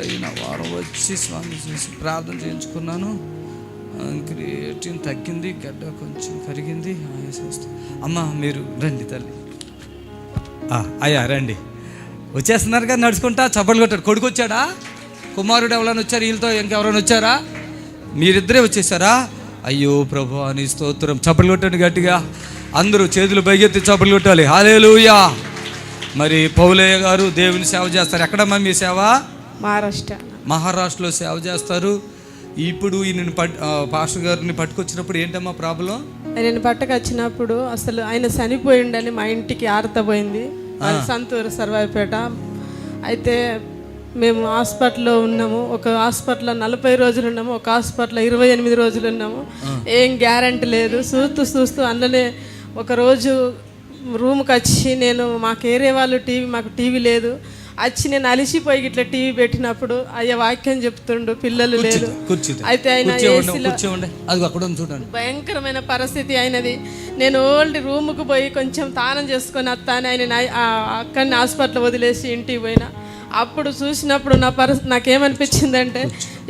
అయిన వారం వచ్చి స్వామి చూసి ప్రార్థన చేయించుకున్నాను. క్రియేటిన్ తగ్గింది గడ్డ కొంచెం కరిగింది. అమ్మ మీరు రండి తల్లి. అయ్యా రండి. వచ్చేస్తున్నారు కదా నడుచుకుంటా చప్పట్లు కొట్టాడు. కొడుకు వచ్చాడా? కుమారుడు ఎవరైనా వచ్చారు? వీళ్ళతో ఇంకెవరైనా వచ్చారా? మీరిద్దరే వచ్చేసారా? అయ్యో ప్రభు అని స్తోత్రం. చప్పట్లు కొట్టండి గట్టిగా. అందరూ చేతులు పైకెత్తి చప్పట్లు కొట్టాలి. హాలేలుయా. మరి పౌలయ్య గారు దేవుని సేవ చేస్తారు. ఎక్కడమ్మా మీ సేవ? మహారాష్ట్ర. మహారాష్ట్రలో సేవ చేస్తారు. ఇప్పుడు ఈయన పాస్టర్ గారిని పట్టుకొచ్చినప్పుడు ఏంటమ్మా ప్రాబ్లం? ఆయన పట్టకు వచ్చినప్పుడు అసలు ఆయన చనిపోయిండని మా ఇంటికి ఆరతపోయింది. సంతూరు సర్వాయిపేట. అయితే మేము హాస్పిటల్లో ఉన్నాము. ఒక హాస్పిటల్లో నలభై రోజులు ఉన్నాము. ఒక హాస్పిటల్లో ఇరవై ఎనిమిది రోజులు ఉన్నాము. ఏం గ్యారంటీ లేదు. చూస్తూ చూస్తూ అందులోనే ఒక రోజు రూమ్కి వచ్చి నేను మాకు ఏరే వాళ్ళు టీవీ మాకు టీవీ లేదు. వచ్చి నేను అలిసిపోయి ఇట్లా టీవీ పెట్టినప్పుడు అయ్యా వాక్యం చెప్తుండు పిల్లలు లేదు కూర్చుంది అయితే ఆయన అది అక్కడ చూడండి. భయంకరమైన పరిస్థితి అయినది. నేను ఓల్డ్ రూమ్కి పోయి కొంచెం తానం చేసుకొని వస్తాను ఆయన అక్కడిని హాస్పిటల్ వదిలేసి ఇంటికి పోయినా. అప్పుడు చూసినప్పుడు నా పరిస్థితి నాకేమనిపించిందంటే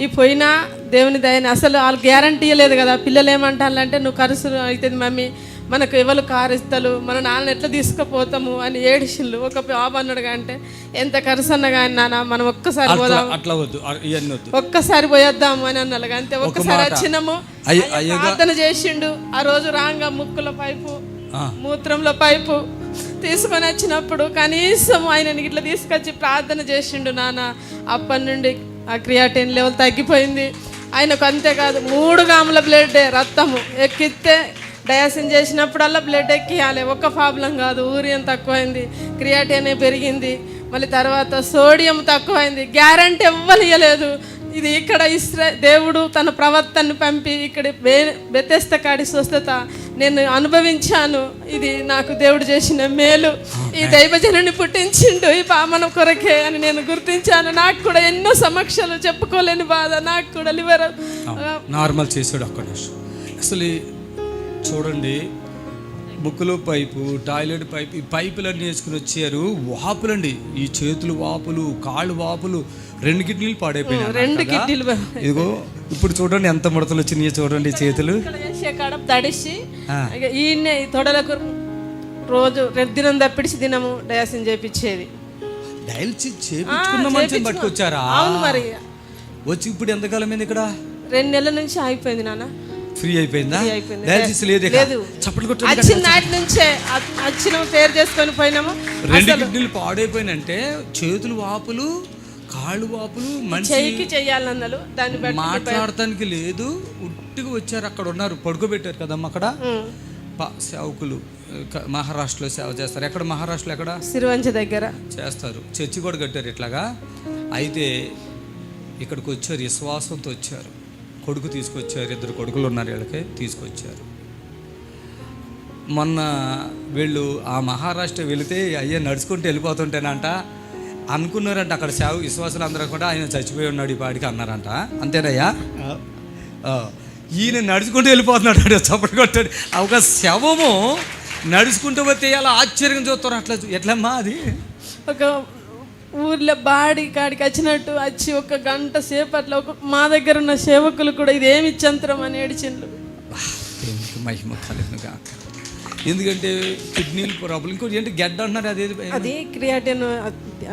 ఈ పోయినా దేవుని దయని అసలు వాళ్ళు గ్యారంటీ ఇవ్వలేదు కదా పిల్లలు ఏమంటారంటే నువ్వు కరుసు అవుతుంది మమ్మీ మనకు ఎవరు కారు ఇస్తారు? మన నాన్న ఎట్లా తీసుకుపోతాము? అని ఏడిసిళ్ళు ఒక బాబు అన్నాడు అంటే ఎంత అన్నా కానీ నాన్న మనం ఒక్కసారి పోదాం. అట్లా వద్దు. ఒక్కసారి పోయొద్దాము అని అన్నాడు అంతే ఒక్కసారి వచ్చినాము ఆయన ప్రార్థన చేసిండు. ఆ రోజు రాంగా ముక్కుల పైపు. మూత్రంలో పైపు తీసుకొని వచ్చినప్పుడు కనీసం ఆయనని ఇట్లా తీసుకొచ్చి ప్రార్థన చేసిండు నాన్న. అప్పటి నుండి ఆ క్రియాటిన్ లెవెల్ తగ్గిపోయింది. ఆయనకు అంతేకాదు మూడు గాముల బ్లడ్ రక్తము. ఎక్కిస్తే డయాసిన్ చేసినప్పుడల్లా బ్లడ్ ఎక్కియాలి. ఒక్క ప్రాబ్లం కాదు ఊరియం తక్కువైంది క్రియాటిన్ పెరిగింది మళ్ళీ తర్వాత సోడియం తక్కువైంది. గ్యారంటీ ఇవ్వలేదు ఇది ఇక్కడ ఇస్రా దేవుడు తన ప్రవర్తనను పంపి ఇక్కడ బే బెతెస్త కాడి స్వస్థత నేను అనుభవించాను. ఇది నాకు దేవుడు చేసిన మేలు. ఈ దైవజనుని పుట్టించిండు ఈ పామన కొరకే అని నేను గుర్తించాను. నాకు కూడా ఎన్నో సమస్యలు చెప్పుకోలేని బాధ నాకు కూడా లివర్ నార్మల్ చేసాడు అక్కడ అసలు చూడండి. బుక్కులో పైపు టాయిలెట్ పైపు ఈ పైపులన్నీ వేసుకుని వచ్చారు. వాపులండి. ఈ చేతులు వాపులు కాళ్ళు వాపులు రెండు కిడ్నీలు పాడైపోయినాయి రెండు? కిడ్నీలు ఇదిగో ఇప్పుడు చూడండి ఎంత ముడతలు వచ్చినాయో చూడండి చేతులు. తడిసి ఆ. ఇక ఈయన్నే ఈ తొడలకు రోజు దినం తప్పిడిచి దినము డయాసిన్ చేపించేది. డైల్చి చేపించుకున్న మనిషిని పట్టుకొచ్చారా? అవును మరి. వచ్చి ఇప్పుడు ఎంతకాలం ఇక్కడ? రెండు నెలల నుంచి అయిపోయింది నాన్న. ఫ్రీ అయిపోయిందా. డయాలసిస్ లేదు. లేదు. చప్పట్లు కొట్టండి వచ్చిన నాటి నుంచే వచ్చిన పేరు చేసుకొని పోయినాము. రెండు కిడ్నీలు పాడైపోయినంటే చేతులు వాపులు కాళ్ళు వాపులు మనిషి చెయ్యికి చెయ్యాలన్నలు దాన్ని మాట్లాడటానికి లేదు. ఉట్టిగా వచ్చారు అక్కడ ఉన్నారు. పడుకోబెట్టారు కదమ్మా అక్కడ? సేవకులు మహారాష్ట్రలో సేవ చేస్తారు. ఎక్కడ? మహారాష్ట్రలో ఎక్కడ? సిరివంచ దగ్గర. చేస్తారు. చర్చి కూడా కట్టారు ఇట్లాగా. అయితే ఇక్కడికి వచ్చారు విశ్వాసంతో వచ్చారు. కొడుకు తీసుకొచ్చారు ఇద్దరు కొడుకులు ఉన్నారు వీళ్ళకి తీసుకొచ్చారు. మొన్న వీళ్ళు ఆ మహారాష్ట్ర వెళితే అయ్యే నడుచుకుంటూ వెళ్ళిపోతుంటేనంట అనుకున్నారంట అక్కడ సేవ విశ్వాసులు అందరూ కూడా ఆయన చచ్చిపోయి ఉన్నాడు ఈ పాడికి అన్నారంట. అంతేనయ్యా? ఈయన నడుచుకుంటూ వెళ్ళిపోతున్నాడు ఆడు చప్పటి కొట్టాడు. ఒక శవము నడుచుకుంటూ పోతే అలా ఆశ్చర్యం చూస్తారు అట్లా ఎట్లమ్మా అది? ఒక ఊర్లో బాడి కాడికి వచ్చినట్టు వచ్చి ఒక గంట సేపట్లో ఒక మా దగ్గర ఉన్న సేవకులు కూడా ఇది ఏమి చంత్రం అని ఏడిచిండ్రు. మహిమ కలుగునుగా ఎందుకంటే కిడ్నీలు ప్రాబ్లం. ఇంకోటి ఏంటి? గడ్డ అంటున్నారు అదేది అది క్రియాటిన్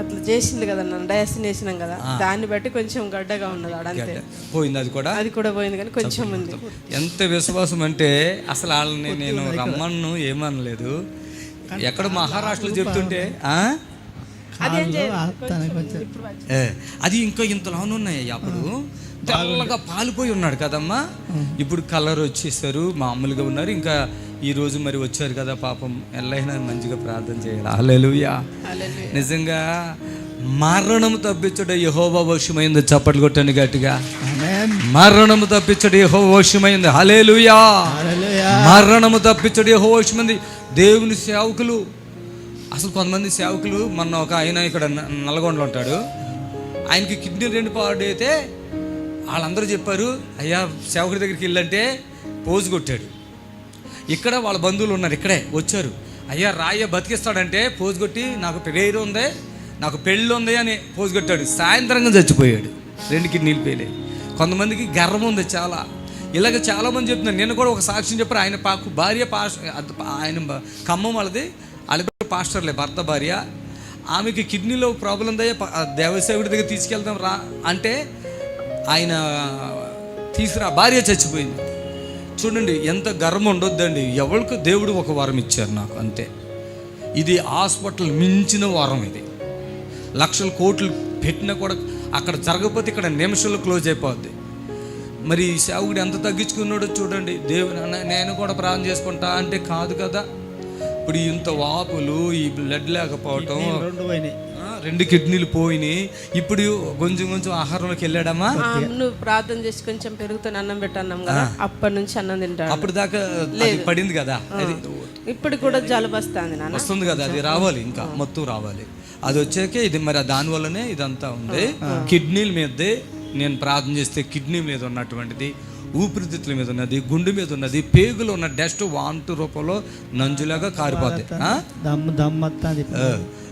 అట్లా చేసింది కదా నన్ను డయాసిన్ వేసినాం కదా. దాన్ని బట్టి కొంచెం గడ్డగా ఉన్నది ఆడ అంతే. పోయింది అది కూడా? అది కూడా పోయింది కానీ కొంచెం ఉంది. ఎంత విశ్వాసం అంటే అసలు వాళ్ళని నేను రమ్మను ఏమనలేదు. ఎక్కడ మహారాష్ట్రలో చెప్తుంటే అది ఇంకా ఇంతలోనే ఉన్నాయి అప్పుడు. తెల్లగా పాలిపోయి ఉన్నాడు కదమ్మా. ఇప్పుడు కలర్ వచ్చేసారు మామూలుగా ఉన్నారు. ఇంకా ఈ రోజు మరి వచ్చారు కదా పాపం. ఎల్లైనా మంచిగా ప్రార్థన చేయాలి. హల్లెలూయా. నిజంగా మరణం తప్పించడం యహోవా వశమైంది. చప్పట్లు కొట్టండి గట్టిగా. మరణము తప్పించడం యహోవా వశమైంది. హలేలుయా మరణము తప్పించడం యహోవా వశమైంది. దేవుని సేవకులు అసలు కొంతమంది సేవకులు మొన్న ఒక ఆయన ఇక్కడ నల్గొండలో ఉంటాడు. ఆయనకి కిడ్నీ రెండు పాడైతే వాళ్ళందరూ చెప్పారు అయ్యా సేవకుడి దగ్గరికి వెళ్ళంటే పోజు కొట్టాడు. ఇక్కడ వాళ్ళ బంధువులు ఉన్నారు ఇక్కడే వచ్చారు. అయ్యా రాయ బతికిస్తాడంటే పోజు కొట్టి నాకు ప్రేయర్ ఉంది నాకు పెళ్ళి ఉంది అని పోజు కొట్టాడు. సాయంత్రంగా చచ్చిపోయాడు రెండు కిడ్నీలు పేలే కొంతమందికి గర్వం ఉంది చాలా. ఇలాగ చాలామంది చెప్తున్నారు. నేను కూడా ఒక సాక్ష్యం చెప్పారు ఆయన పాకు భార్య పాస్ ఆయన ఖమ్మం వాళ్ళది. పాస్టర్లే భర్త భార్య. ఆమెకి కిడ్నీలో ప్రాబ్లం ఉందయ్యా దేవసేవుడి దగ్గర తీసుకెళ్తాం రా అంటే ఆయన తీసుకురా భార్య చచ్చిపోయింది. చూడండి ఎంత గర్వం ఉండొద్దండి. ఎవరికి దేవుడు ఒక వరం ఇచ్చారు నాకు అంతే. ఇది హాస్పిటల్ మించిన వరం ఇది. లక్షల కోట్లు పెట్టినా కూడా అక్కడ జరగకపోతే ఇక్కడ నిమిషంలో క్లోజ్ అయిపోద్ది. మరి ఈ సేవకుడు ఎంత తగ్గించుకున్నాడో చూడండి. దేవుడు నేను కూడా ప్రార్థన చేసుకుంటా అంటే కాదు కదా. ఇప్పుడు ఇంత వాపులు ఈ బ్లడ్ లేకపోవటం. రెండు పోయినాయి. ఆ, రెండు కిడ్నీలు పోయినాయి. ఇప్పుడు కొంచెం కొంచెం ఆహారంలోకి వెళ్ళాడమ్మా? నువ్వు ప్రార్థన చేసి కొంచెం పెరుగుతున్న అన్నం పెట్టన్నాం కదా. అప్పటి నుంచి అన్నం తింటాడు. అప్పుడు దాకా అది పడింది కదా? అది ఇప్పుడు కూడా జలుబు వస్తుంది నాన్న. వస్తుంది కదా అది రావాలి ఇంకా మొత్తం రావాలి. అది వచ్చాకే ఇది మరి దాని వల్లనే ఇదంతా ఉంది. కిడ్నీల మీదే నేను ప్రార్థన చేస్తే కిడ్నీ మీద ఉన్నటువంటిది ఊపిరితిత్తుల మీద ఉన్నది గుండె మీద ఉన్నది పేగులో ఉన్న డస్ట్ వాంటు రూపంలో నంజులాగా కారిపోతాయి.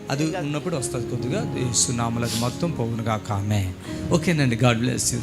అది ఉన్నప్పుడు వస్తుంది కొద్దిగా. సునామలకు మొత్తం పోగునుగా కామే ఓకేనండి. God bless you.